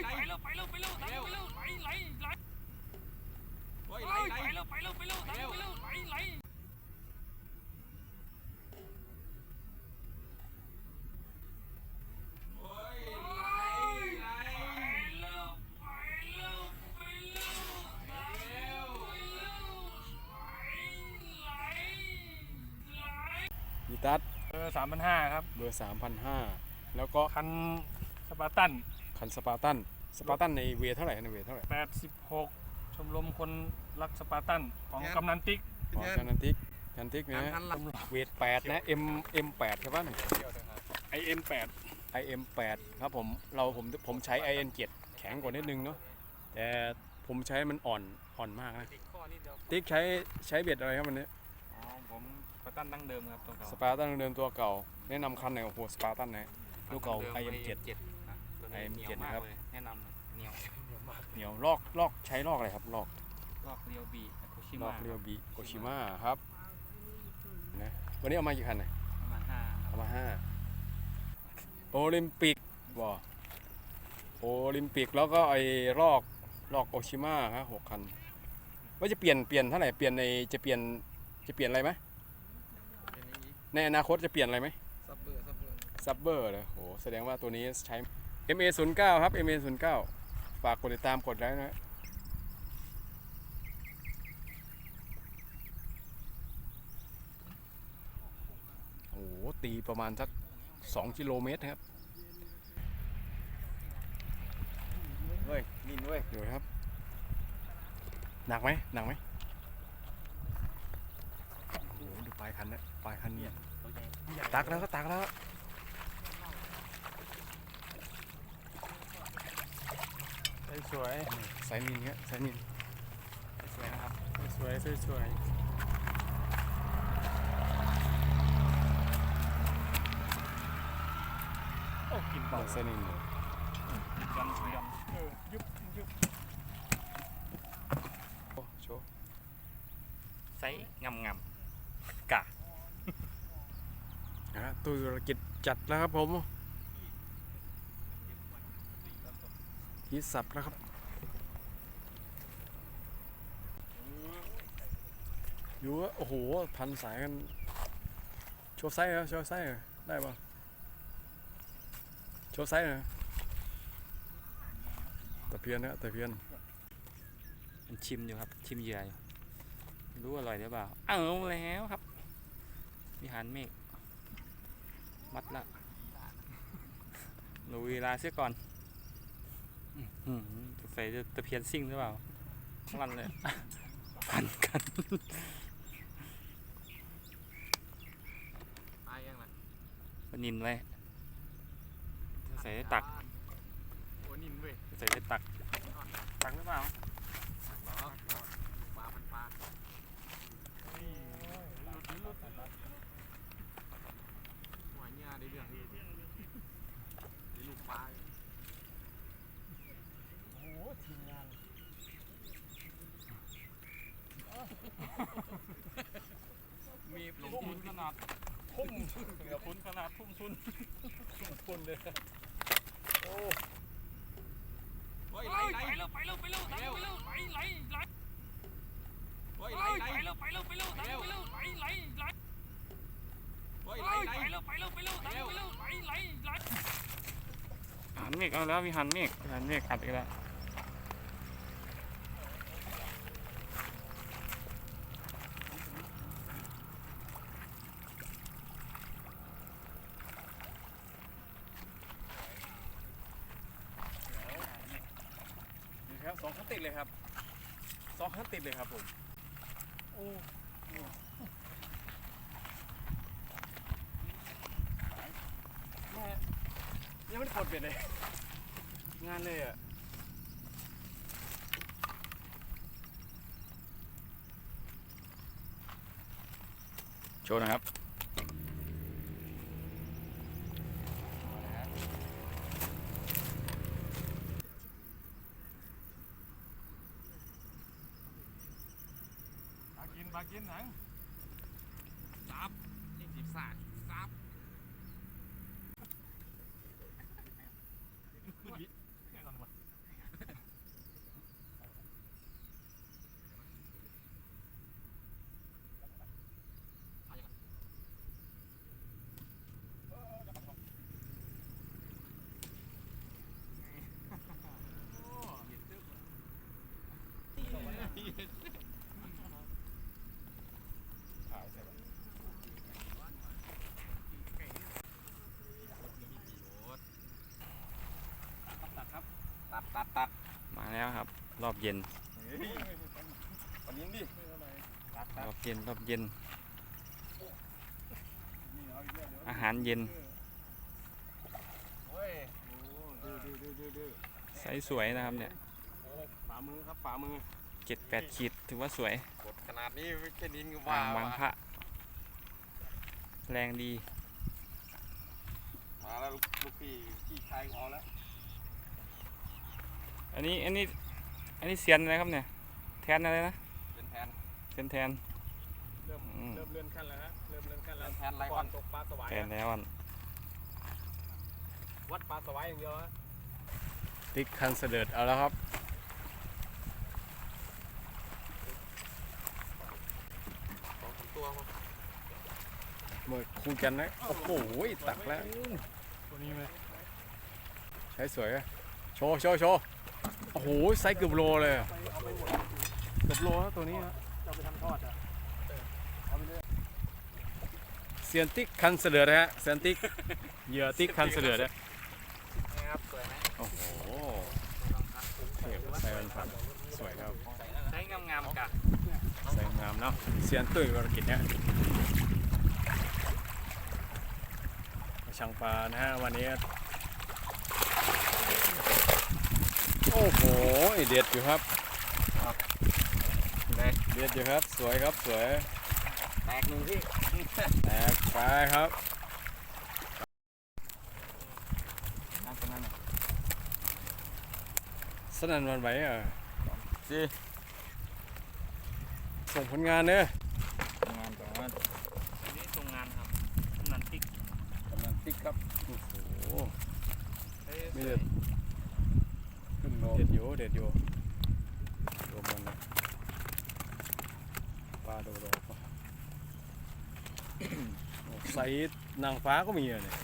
ยไปแล้วไปแล้วไปแล้วไปแล้วไปแล้วไหลไหลไหลเฮ้ยเฮ้ยไหลไปไหลแล้วไปแล้วไปแล้วไปแล้วไปแล้วไหลไหลเฮ้ยไหลไหลไปแล้วไปแล้วไปแล้วไหลแล้วไปแล้วไหลไหลไหลมีตัดเออสามพันห้าครับเบอร์3,500แล้วก็คันสปาร์ตัน คันสปาร์ตัน สปาร์ตันในเวทเท่าไหร่ในเวทเท่าไหร่แปดสิบหกชมรมคนรักสปาร์ตันของกำนันติ๊กอ๋อจันนันทิกจันทิกนะฮะคันละเวท8นะ M M8 ใช่ป่ะเนี่ยไอเอ็มแปด IM8 ครับผมเราผมผมใช้ IN7 แข็งกว่านิดนึงเนาะแต่ผมใช้มันอ่อนอ่อนมากนะติดข้อนิดเดียวติ๊กใช้ใช้เบ็ดอะไรครับวันนี้อ๋อผมสปาร์ตันดั้งเดิมครับตัวเก่าสปาร์ตันเดิมตัวเก่าแนะนำคันไหนโอ้โหสปาร์ตันนะลูกเก่า IM7 นะ ตัวนี้ IM7 เหนียวมากนะครับเลยแนะนำเลยเหนียวเหนียวลอกลอกใช้ลอกอะไรครับลอกลอกเรียวบีโคชิลมะอกเรียวบีโกชิมะครับนะวันนี้เอามากี่คันเนี่ยประมาณห้าเอามาห้าโอลิมปิกบ่โอลิมปิกแล้วก็ไอ้ลอกลอกโอชิมะฮะหกคันว่าจะเปลี่ยนเปลี่ยนเท่าไหร่เปลี่ยนในจะเปลี่ยนจะเปลี่ยนอะไรไหมเป็นอย่างนี้ในอนาคตจะเปลี่ยนอะไรไหมซับเบอร์ซับเบอร์ซับเบอร์เลยโหแสดงว่าตัวนี้ใช้ MA 0 9 ครับ MA 0 9 ฝากกดติดตามกดไลค์นะโอ้โหตีประมาณสัก 2 กิโลเมตรนะครับ เฮ้ยนินเว้ยเดี๋ยวครับ หนักไหมหนักไหมโอ้โหดูปลายคันนะปลายคันเนี่ยตักแล้วก็ตักแล้ว สวยสายนินครับสายนินสวยนะครับสวยสวยสวยโอ้กินเบาสายนินยันยันเออยุบยุบโอ้โชว์ไซส์งำงนะฮะตุรกิจจัดแล้วครับผม ยีสับแล้วครับอยู่ว่าโอ้โห พันสายกัน โชว์ไซส์เหรอโชว์ไซส์เหรอได้ปะโชว์ไซส์เหรอตะเพียนนะตะเพียนมันชิมอยู่ครับ ชิมเหยื่ออยู่รู้อร่อยหรือเปล่า เอาแล้วครับ วิหารเมฆมัดละหนูเวลาเสียก่อน ใส่จะตะเพียนซิ่งหรือเปล่ามันเลยพันกันตายยังไงปนินไว้ใส่ได้ตักโอ้นินเว้ยใส่ได้ตัก ตักหรือเปล่าหัวเนี่ยได้เรื่องได้ลูกปลา โอ้ทีมงาน มี ลง ทุนขนาดทุ่มเกือบทุนขนาดทุ่มทุนทุ่มทุนเลยเฮ้ยไปไหลไหลแล้วไปแล้วไปแล้วไปแล้วไปแล้วไหลไหลไหลเฮ้ยไปไหลไหลแล้วไปแล้วไปแล้วไปแล้วไปแล้วไหลไหลไหลเฮ้ยไปไหลไหลแล้วไปแล้วไปแล้วไปแล้วไปแล้วไหลไหลไหลหันเมฆเอาแล้วมีหันเมฆมีหันเมฆอัดอีกแล้ว นี่ครับสองคันติดเลยครับสองคันติดเลยครับผมโอ้แม่ยังไม่ได้กดเบ็ดเลย งานเลยอะโชว์นะครับ ปา กินปากินหนังซับนี่จีบสาดซับ ขึ้นลิแน่นอนวะ ตัด มาแล้วครับ รอบเย็นวันนี้ดิตัดตัรดอบเย็นรอบเย็น อาหารเย็นเฮ้ยดื้อดื้อดื้อดื้อดื้อไซส์สวยนะครับเนี่ยฝ่ามือครับฝ่ามือเจ็ดแปดขีดถือว่าสวยกดขนาดนี้ไม่แค่ดินก็อ่าว่างวางพระแรงดี มาแล้วลูกลูกพี่พี่ชายเอาแล้ว อันนี้อันนี้อั นนี้เซียนอะไรครับเนี่ย แทนอะไรนะเป็นแทนเซียนแทน เริ่มอืม เริ่มเลื่อนขั้นแล้วฮะเริ่มเลื่อนขั้นเป็แล้วนแทนไรก่ก่ออนนตกปลาสวายแทนอะแล้วอันวัดปลาสวายอย่างเดียวฮะติ๊กคันเสด็จเอาแล้วครับ สองสามตัวครับเมื่อคู่กันนะ โอ้โหตักแล้ว ตัวนี้ไหมใช้สวยอะโชว์โชว์โชว์โอ้โหไซส์เกือบโลเลยอะเกือบโลแล้วตัวนี้ฮะจะไปทำทอดอะเซียนติ๊กคันเสด็จนะฮะเซียนติ๊กเหยื่อติ๊กคันเสด็จนะนะครับสวยไหมโอ้โหเทียบกับไซมันพันสวยครับใช้งามๆกะสวยงามเนาะเซียนตุ้ยวรกิจเนี่ยมาช่างปลานะฮะวันนี้ โอ้โหเด็ดอยู่ครับไหนเด็ดอยู่ครับ สวยครับสวย แตกหนึ่งพี่ แตกไปครับนั่นตรงนั้นน่ะสนั่นหวันไหวอะสิส่งผลงานเนอะงานแต่ว่าอันนี้ตรงงานครับกำนันติ๊กกำลังติ๊กครับ โอ้โหเอ้ยมีเด็ดขึ้นโล เด็ดอยู่เด็ดอยู่รวมมันนะปลาโดดปะโอ้ไซส์นางฟ้าก็มีอะเนี่ย